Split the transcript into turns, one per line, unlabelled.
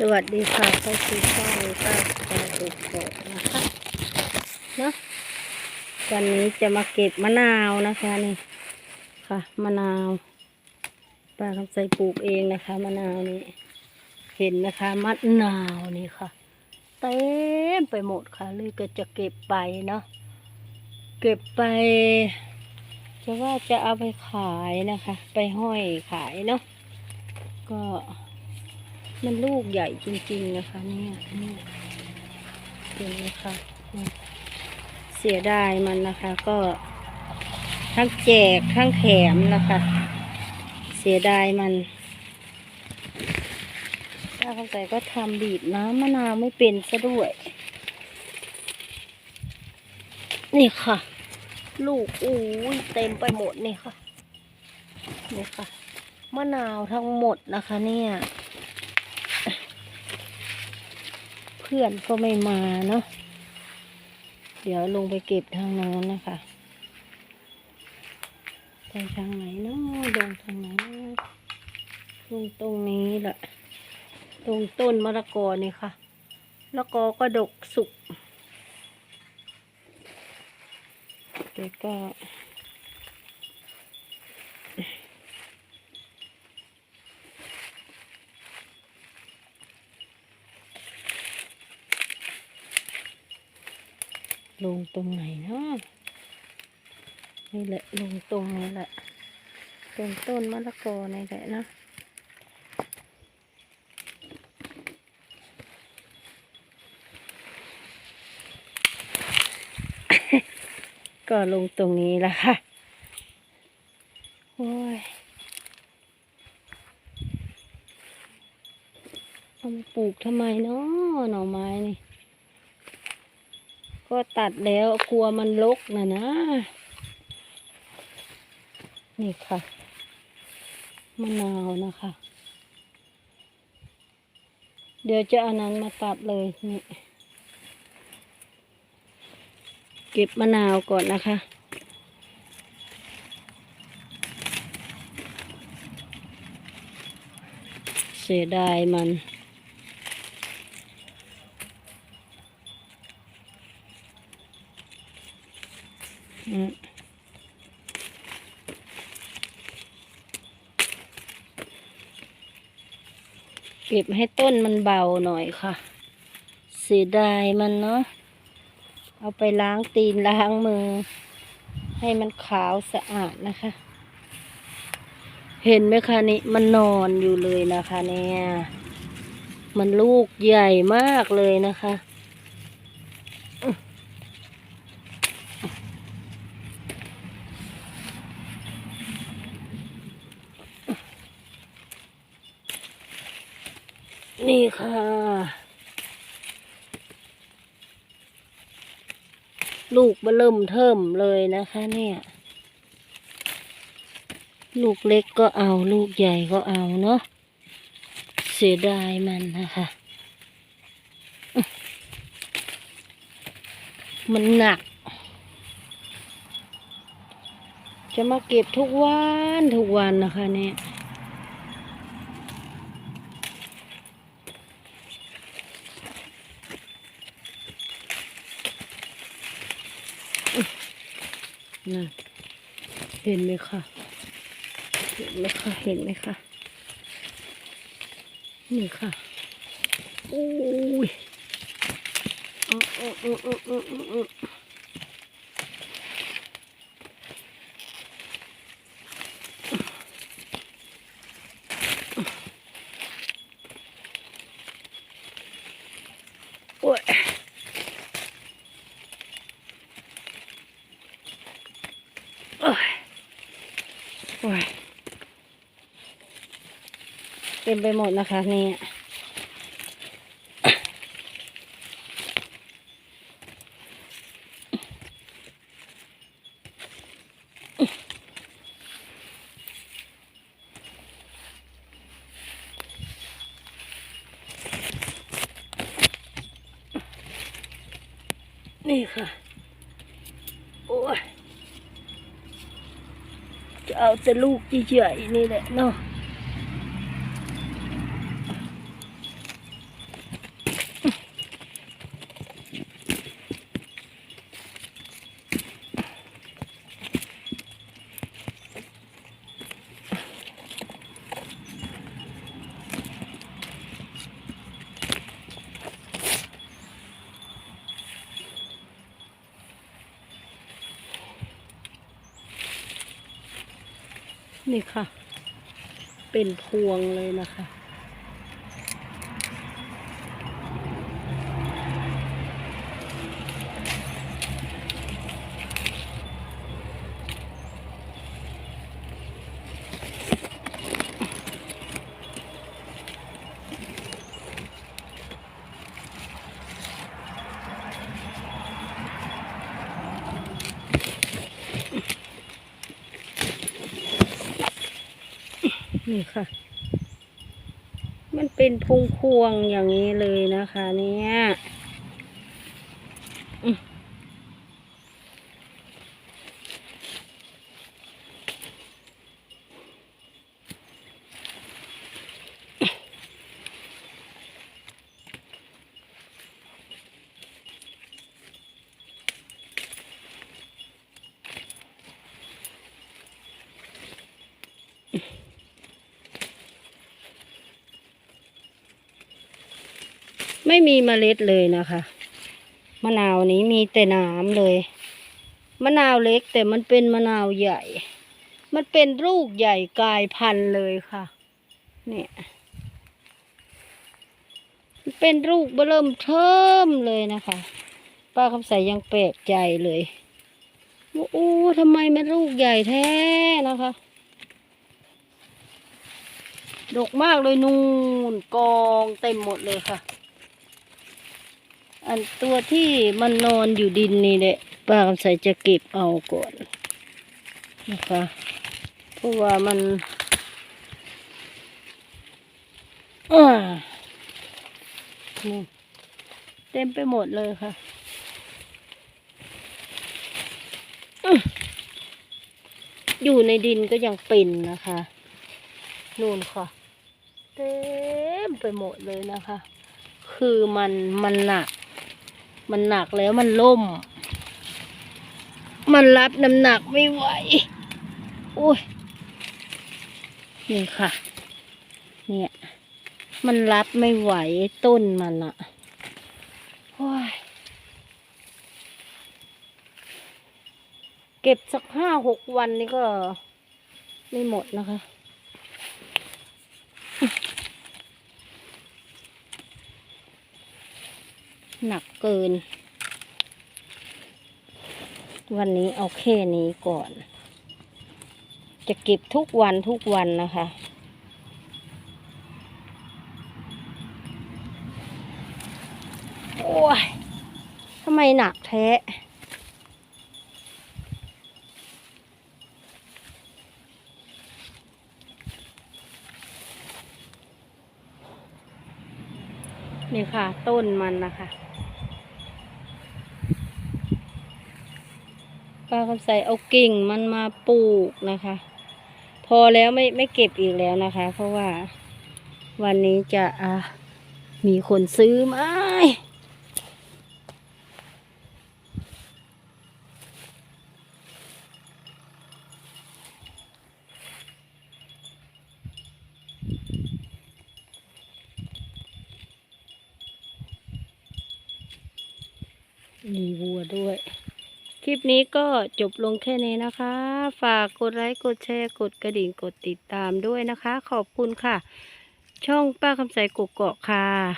สวัสดีค่ะเข้าสู่ช่องป้าปลาตุกโกนะคะเนาะวันนี้จะมาเก็บมะนาวนะคะนี่ค่ะมะนาวป้าคำใส่ปลูกเองนะคะ มะนาวนี่เห็นนะคะมะนาวนี่ค่ะเต็มไปหมดค่ะเลยก็จะเก็บไปเนาะเก็บไปจะว่าจะเอาไปขายนะคะ ไปห้อยขายเนาะก็ มันลูกใหญ่จริงๆนะคะ เนี่ยเนี่ยเห็นไหมคะเสียดายมันนะคะ ก็ทั้งแจกทั้งแถมนะคะ เสียดายมันป้าคำใส่ก็ทำบีบน้ำมะนาวไม่เป็นซะด้วย นี่ค่ะ ลูกอู้ยเต็มไปหมดนี่ค่ะนี่ค่ะมะนาวทั้งหมดนะคะเนี่ย เพื่อนก็ไม่มาเนาะเดี๋ยวลงไปเก็บทางโน้นนะคะไปทางไหนเนาะลงทางไหนลงตรงนี้แหละตรงต้นมะละกอนี่ค่ะมะละกอก็ดกสุกเดี๋ยวก็ ลงตรงไหนเนาะนี่แหละลงตรงนี้แหละตรงต้นมะละกอนี่แหละนะก็ลงตรงนี้ละค่ะ โอ้ยเอามาปลูกทำไมเนาะหน่อไม้นี่ ก็ตัดแล้วกลัวมันลกนะนะ นี่ค่ะมะนาวนะคะ เดี๋ยวจะเอานั้นมาตัดเลยนี่เก็บมะนาวก่อนนะคะเสียดายมัน เก็บให้ต้นมันเบาหน่อยค่ะ เสียดายมันเนาะ เอาไปล้างตีนล้างมือ ให้มันขาวสะอาดนะคะ เห็นไหมคะนี่มันนอนอยู่เลยนะคะ เนี่ย มันลูกใหญ่มากเลยนะคะ นี่ค่ะ ลูกเบเริ่มเทิมเลยนะคะ เนี่ย ลูกเล็กก็เอาลูกใหญ่ก็เอาเนาะเสียดายมันนะคะ มันหนัก จะมาเก็บทุกวันทุกวันนะคะเนี่ย นะเห็นไหมคะเห็นไหมคะเห็นไหมคะนี่ค่ะอุ้ยอืออืออืออืออือย โอ้ยโอ้ย เต็มไปหมดนะคะนี่นี่ค่ะ โอ้ย จะ เอาแต่ลูกใหญ่ๆนี่แหละเนาะ นี่ค่ะ เป็นพวงเลยนะคะ นี่ค่ะ มันเป็นพุงพวงอย่างนี้เลยนะคะ เนี่ย ไม่มีเมล็ดเลยนะคะ มะนาวนี้มีแต่น้ำเลย มะนาวเล็กแต่มันเป็นมะนาวใหญ่ มันเป็นลูกใหญ่กลายพันธุ์เลยค่ะ เนี่ยเป็นลูกเบิ่มเทิมเลยนะคะ ป้าคำใสยังแปลกใจเลยว่าโอ้ทำไมมันลูกใหญ่แท้นะคะดกมากเลยนูนกองเต็มหมดเลยค่ะ อันตัวที่มันนอนอยู่ดินนี่แหละป้าคำใสจะเก็บเอาก่อนนะคะเพราะว่ามันอ่านี่เต็มไปหมดเลยค่ะอื้ออยู่ในดินก็ยังเป็นนะคะนู่นค่ะ เต็มไปหมดเลยนะคะ คือมันมันหนัก มันหนักแล้วมันล่ม มันรับน้ำหนักไม่ไหวโอ้ยนี่ค่ะ เนี่ย มันรับไม่ไหวต้นมันอะโอ้ยเก็บสักห้าหกวันนี้ก็ไม่หมดนะคะ หนักเกิน วันนี้เอาแค่นี้ก่อน จะเก็บทุกวันทุกวันนะคะ โอ้ยทำไมหนักแท้นี่ค่ะ ต้นมันนะคะ ป้าคำใสเอากิ่งมันมาปลูกนะคะ พอแล้วไม่ไม่เก็บอีกแล้วนะคะ เพราะว่าวันนี้จะอ่ามีคนซื้อไหมมีวัวด้วย คลิปนี้ก็จบลงแค่นี้นะคะ ฝากกดไลค์กดแชร์กดกระดิ่งกดติดตามด้วยนะคะ ขอบคุณค่ะ ช่องป้าคำใสกกเกาะค่ะ